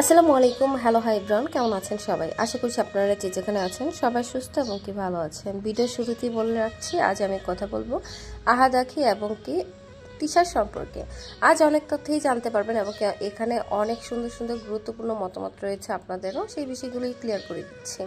আসসালামু আলাইকুম, hello, high brown কেমন আছেন সবাই? আশা করছি আপনারা যে যেখানে আছেন সবাই সুস্থ এবং কি ভালো আছেন। ভিডিও শুরুতেই বলে রাখছি, আজ আমি কথা বলব আহাদ আখি এবং কি তিশার সম্পর্কে। আজ অনেক তথ্যই জানতে পারবেন এবং এখানে অনেক সুন্দর সুন্দর গুরুত্বপূর্ণ মতামত রয়েছে আপনাদেরও, সেই বিষয়গুলোই ক্লিয়ার করে দিচ্ছি।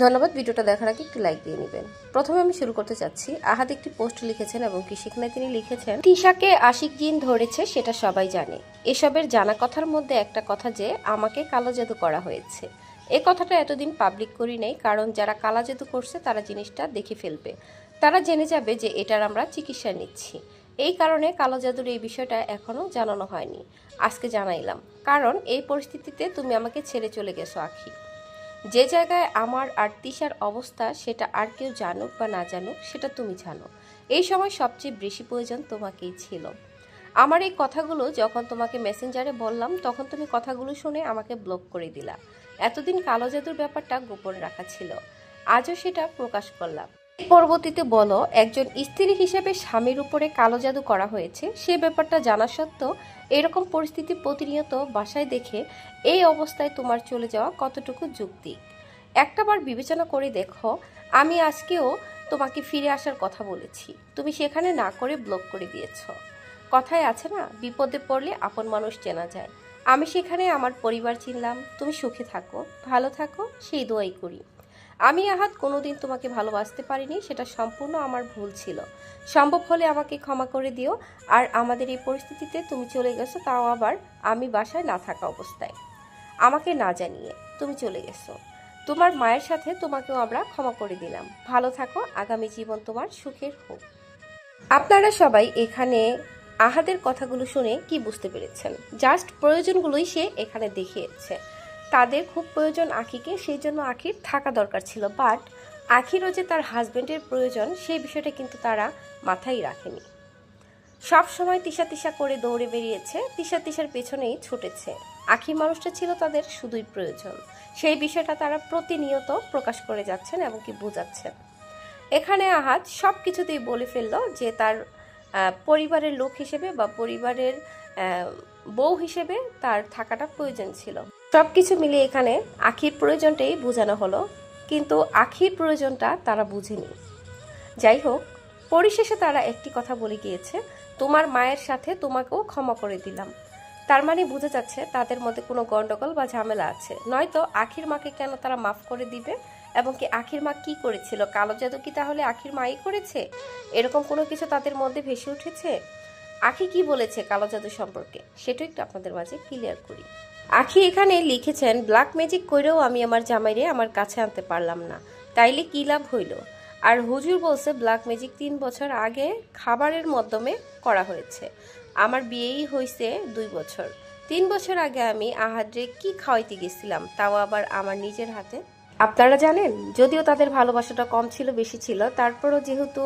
ধন্যবাদ, ভিডিওটা দেখার আগে একটু লাইক দিয়ে নেবেন। প্রথমে আমি শুরু করতে চাচ্ছি। আহাদ একটি পোস্ট লিখেছেন এবং কি সেখানে তিনি লিখেছেন, তিশাকে আশিক জিন ধরেছে, সেটা সবাই জানে। এসবের জানা কথার মধ্যে একটা কথা যে, আমাকে কালো জাদু করা হয়েছে। এ কথাটা এতদিন পাবলিক করি নেই, কারণ যারা কালা জাদু করছে, তারা জিনিসটা দেখে ফেলবে। তারা জেনে যাবে যে, এটার আমরা চিকিৎসা নিচ্ছি। এই কারণে কালো জাদুর এই বিষয়টা এখনও জানানো হয়নি। আজকে জানাইলাম। কারণ, এই পরিস্থিতিতে তুমি আমাকে ছেড়ে চলে গেছো, আখি। যে জায়গায় আমার আর তিশার অবস্থা, সেটা আর কেউ জানুক বা না জানুক, সেটা তুমি জানো। এই সময় সবচেয়ে বেশি প্রয়োজন তোমাকেই ছিল। আমার এই কথাগুলো যখন তোমাকে মেসেঞ্জারে বললাম, তখন তুমি কথাগুলো শুনে আমাকে ব্লক করে দিলা। এতদিন কালো জাদুর ব্যাপারটা গোপন রাখা ছিল। আজও সেটা প্রকাশ করলাম। পরবর্তীতে বলো, একজন স্ত্রী হিসেবে স্বামীর উপরে কালো জাদু করা হয়েছে, সে ব্যাপারটা জানা সত্ত্বেও এরকম পরিস্থিতি প্রতিনিয়ত বাসায় দেখে এই অবস্থায় তোমার চলে যাওয়া কতটুকু যুক্তি? একটাবার বিবেচনা করে দেখো, আমি আজকেও তোমাকে ফিরে আসার কথা বলেছি। তুমি সেখানে না করে ব্লক করে দিয়েছ। কথায় আছে না, বিপদে পড়লে আপন মানুষ চেনা যায়। আমি সেখানে আমার পরিবার চিনলাম। তুমি সুখে থাকো, ভালো থাকো, সেই দোয়াই করি। আমি আহাত কোনোদিন তোমাকে ভালোবাসতে পারিনি, সেটা সম্পূর্ণ আমার ভুল ছিল। সম্ভব হলে আমাকে ক্ষমা করে দিও, আর আমাদের এই পরিস্থিতিতে তুমি চলে গেছো, তাও আবার আমি বাসায় না থাকা অবস্থায়। আমাকে না জানিয়ে তুমি চলে গেছো। তোমার মায়ের সাথে তোমাকেও আমরা ক্ষমা করে দিলাম। ভালো থাকো, আগামী জীবন তোমার সুখের হোক। আপনারা সবাই এখানে আহাদের কথাগুলো শুনে কি বুঝতে পেরেছেন? জাস্ট প্রয়োজনগুলোই সে এখানে দেখিয়েছে। তাদের খুব প্রয়োজন আখিকে, সেই জন্য আখির থাকা দরকার ছিল। বাট আখিরও যে তার হাজবেন্ডের প্রয়োজন, সেই বিষয়টা কিন্তু তারা মাথায় রাখেনি। সব সময় তিসা তিসা করে দৌড়ে বেরিয়েছে তিসা তিসার পেছনেই ছুটেছে। আখি মানুষটা ছিল তাদের শুধুই প্রয়োজন। সেই বিষয়টা তারা প্রতিনিয়ত প্রকাশ করে যাচ্ছেন এবং কি বোঝাচ্ছেন। এখানে আহাত সব কিছুতেই বলে ফেলল যে তার পরিবারের লোক হিসেবে বা পরিবারের বউ হিসেবে তার থাকাটা প্রয়োজন ছিল। সব কিছু মিলিয়ে এখানে আখির প্রয়োজনটাই বোঝানো হলো, কিন্তু আখির প্রয়োজনটা তারা বুঝেনি। যাই হোক, পরিশেষে তারা একটি কথা বলে গিয়েছে, তোমার মায়ের সাথে তোমাকেও ক্ষমা করে দিলাম। তার মানে বোঝা যাচ্ছে তাদের মধ্যে কোনো গণ্ডগোল বা ঝামেলা আছে। নয়তো আখির মাকে কেন তারা মাফ করে দিবে? এবং কি আখির মা কি করেছিল? কালো জাদু কি তাহলে আখির মাই করেছে? এরকম কোনো কিছু তাদের মধ্যে ভেসে উঠেছে? আখি কি বলেছে কালো জাদু সম্পর্কে? সেটা একটু আপনাদের মাঝে ক্লিয়ার করি। আখি এখানে লিখেছেন, ব্ল্যাক ম্যাজিক করেও আমি আমার জামাইরে আমার কাছে আনতে পারলাম না। তাইলে কি লাভ হইল? আর হুজুর বলছে, ব্ল্যাক ম্যাজিক তিন বছর আগে খাবারের মাধ্যমে করা হয়েছে। আমার বিয়েই হয়েছে দুই বছর। তিন বছর আগে আমি আহাদ্রে কি খাওয়াইতে গেছিলাম, তাও আবার আমার নিজের হাতে? আপনারা জানেন, যদিও তাদের ভালোবাসাটা কম ছিল, বেশি ছিল, তারপরও যেহেতু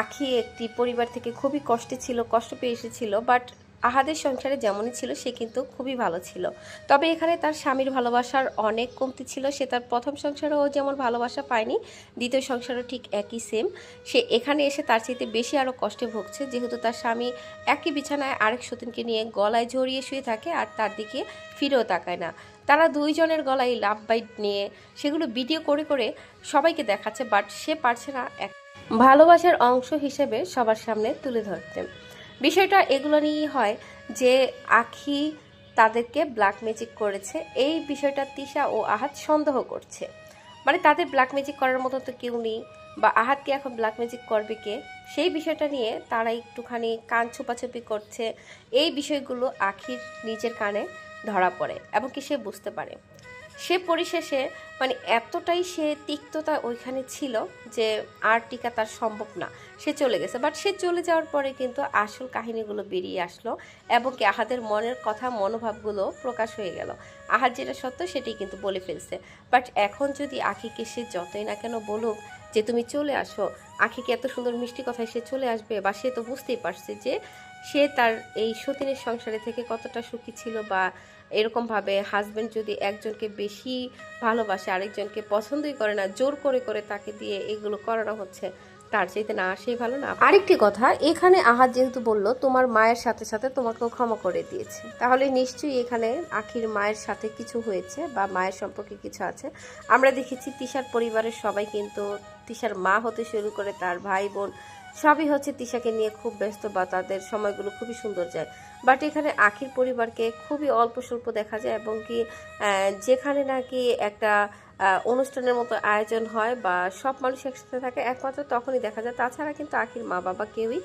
আখি একটি পরিবার থেকে খুবই কষ্টে ছিল, কষ্ট পেয়ে এসেছিল, বাট আহাদের সংসারে যেমনই ছিল, সে কিন্তু খুবই ভালো ছিল। তবে এখানে তার স্বামীর ভালোবাসার অনেক কমতি ছিল। সে তার প্রথম সংসারেও যেমন ভালোবাসা পায়নি, দ্বিতীয় সংসারও ঠিক একই সেম সে এখানে এসে তার চাইতে বেশি আরও কষ্টে ভুগছে। যেহেতু তার স্বামী একই বিছানায় আরেক সতীনকে নিয়ে গলায় জড়িয়ে শুয়ে থাকে আর তার দিকে ফিরেও তাকায় না। তারা দুইজনের গলায় লাভ বাইট নিয়ে সেগুলো ভিডিও করে করে সবাইকে দেখাচ্ছে বাট সে পারছে না এক ভালোবাসার অংশ হিসেবে সবার সামনে তুলে ধরতে। বিষয়টা এগুলো নিয়েই হয় যে আখি তাদেরকে ব্ল্যাক ম্যাজিক করেছে। এই বিষয়টা তিশা ও আহাত সন্দেহ করছে। মানে তাদের ব্ল্যাক ম্যাজিক করার মতো তো কেউ নেই বা আহাতকে এখন ব্ল্যাক ম্যাজিক করবে কে? সেই বিষয়টা নিয়ে তারা একটুখানি কান ছোপাছুপি করছে। এই বিষয়গুলো আখির নিজের কানে ধরা পড়ে এবং কি সে বুঝতে পারে। সে পরিশেষে মানে এতটাই সে তিক্ততা ওইখানে ছিল যে আর টিকা তার সম্ভব না। সে চলে গেছে। বাট সে চলে যাওয়ার পরে কিন্তু আসল কাহিনীগুলো বেরিয়ে আসলো এবং কি আহাদের মনের কথা, মনোভাবগুলো প্রকাশ হয়ে গেল। আহাদ যেটা সত্য সেটাই কিন্তু বলে ফেলছে। বাট এখন যদি আখিকে সে যতই না কেন বলুক যে তুমি চলে আসো, আখিকে এত সুন্দর মিষ্টি কথায় সে চলে আসবে বা সে তো বুঝতেই পারছে যে সে তার এই সতীনের সংসারে থেকে কতটা সুখী ছিল বা এরকমভাবে হাজবেন্ড যদি একজনকে বেশি ভালোবাসে, আরেকজনকে পছন্দই করে না, জোর করে করে তাকে দিয়ে এগুলো করানো হচ্ছে, তার চাইতে না আসেই ভালো না। আরেকটি কথা, এখানে আহাত যেহেতু বলল, তোমার মায়ের সাথে সাথে তোমাকেও ক্ষমা করে দিয়েছে। তাহলে নিশ্চয়ই এখানে আখির মায়ের সাথে কিছু হয়েছে বা মায়ের সম্পর্কে কিছু আছে। আমরা দেখেছি তিশার পরিবারের সবাই কিন্তু তিশার মা হতে শুরু করে তার ভাই বোন সবই হচ্ছে তিশাকে নিয়ে খুব ব্যস্ত বা তাদের সময়গুলো খুবই সুন্দর যায়। বাট এখানে আখির পরিবারকে খুবই অল্প স্বল্প দেখা যায় এবং কি যেখানে নাকি একটা অনুষ্ঠানের মতো আয়োজন হয় বা সব মানুষ একসাথে থাকে একমাত্র তখনই দেখা যায়। তাছাড়া কিন্তু আখির মা বাবা কেউই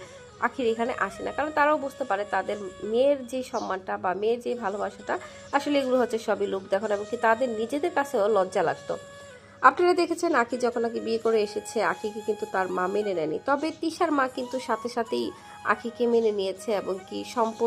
আখির এখানে আসে না। কারণ তারাও বুঝতে পারে তাদের মেয়ের যে সম্মানটা বা মেয়ের যে ভালোবাসাটা, আসলে এগুলো হচ্ছে সবই লোক দেখানো এবং কি তাদের নিজেদের কাছেও লজ্জা লাগতো। আপনারা দেখেছেন আকি যখন আকি বিয়ে করে এসেছে, আকিকে কিন্তু তার মা মেনে নেয়নি। তবে তিশার মা কিন্তু সাথে সাথেই আকিকে মেনে নিয়েছে এবং কি সম্পূর্ণ